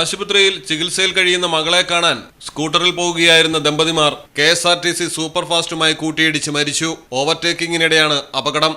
ആശുപത്രിയിൽ ചികിത്സയിൽ കഴിയുന്ന മകളെ കാണാൻ സ്കൂട്ടറിൽ പോവുകയായിരുന്ന ദമ്പതിമാർ K S R T C super ഫാസ്റ്റുമായി കൂട്ടിയിടിച്ച് മരിച്ചു. ഓവർടേക്കിങ്ങിനിടെയാണ് അപകടം.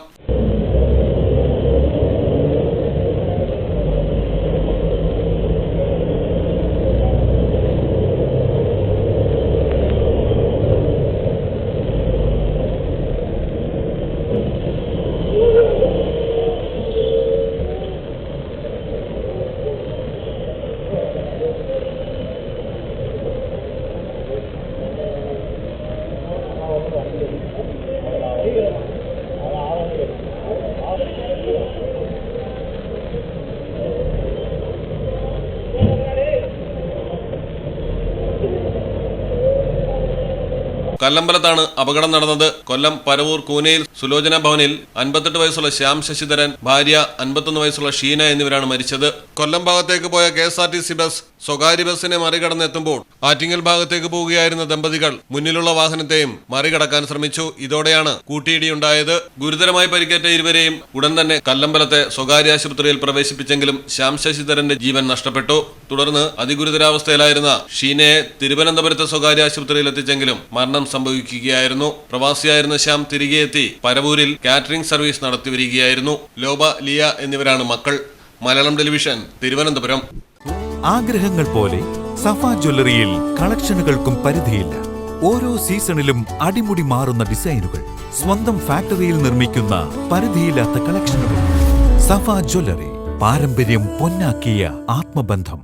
കല്ലമ്പലത്താണ് അപകടം നടന്നത്. കൊല്ലം പരവൂർ കൂനയിൽ സുലോചന ഭവനിൽ അൻപത്തെട്ട് വയസ്സുള്ള ശ്യാം ശശിധരൻ ഭാര്യ അൻപത്തൊന്ന് വയസ്സുള്ള ഷീന എന്നിവരാണ് മരിച്ചത്. കൊല്ലം ഭാഗത്തേക്ക് പോയ K S R T C bus സ്വകാര്യ ബസ്സിനെ മറികടന്നെത്തുമ്പോൾ ആറ്റിങ്ങൽ ഭാഗത്തേക്ക് പോവുകയായിരുന്ന ദമ്പതികൾ മുന്നിലുള്ള വാഹനത്തെയും മറികടക്കാൻ ശ്രമിച്ചു. ഇതോടെയാണ് കൂട്ടിയിടിയുണ്ടായത്. ഗുരുതരമായി പരിക്കേറ്റ ഇരുവരെയും ഉടൻ തന്നെ കല്ലമ്പലത്തെ സ്വകാര്യ ആശുപത്രിയിൽ പ്രവേശിപ്പിച്ചെങ്കിലും ശ്യാം ശശിധരന്റെ ജീവൻ നഷ്ടപ്പെട്ടു. തുടർന്ന് അതിഗുരുതരാവസ്ഥയിലായിരുന്ന ഷീനയെ തിരുവനന്തപുരത്തെ സ്വകാര്യ ആശുപത്രിയിൽ എത്തിച്ചെങ്കിലും മരണം സംഭവിക്കുകയായിരുന്നു. പ്രവാസിയായിരുന്ന ശ്യാം തിരികെ എത്തി. പരവൂരിൽ കാറ്ററിംഗ് സർവീസ് നടത്തിവരികയായിരുന്നു ലോബ ലിയ എന്നിവരാണ് മക്കൾ. മലയാളം ടെലിവിഷൻ തിരുവനന്തപുരം. ആഗ്രഹങ്ങൾ പോലെ സഫ ജ്വല്ലറിയിൽ കളക്ഷനുകൾക്കും പരിധിയില്ല. ഓരോ സീസണിലും അടിമുടി മാറുന്ന ഡിസൈനുകൾ സ്വന്തം ഫാക്ടറിയിൽ നിർമ്മിക്കുന്ന പരിധിയില്ലാത്ത കളക്ഷനുകൾ. സഫ ജ്വല്ലറി പാരമ്പര്യം പൊന്നാക്കിയ ആത്മബന്ധം.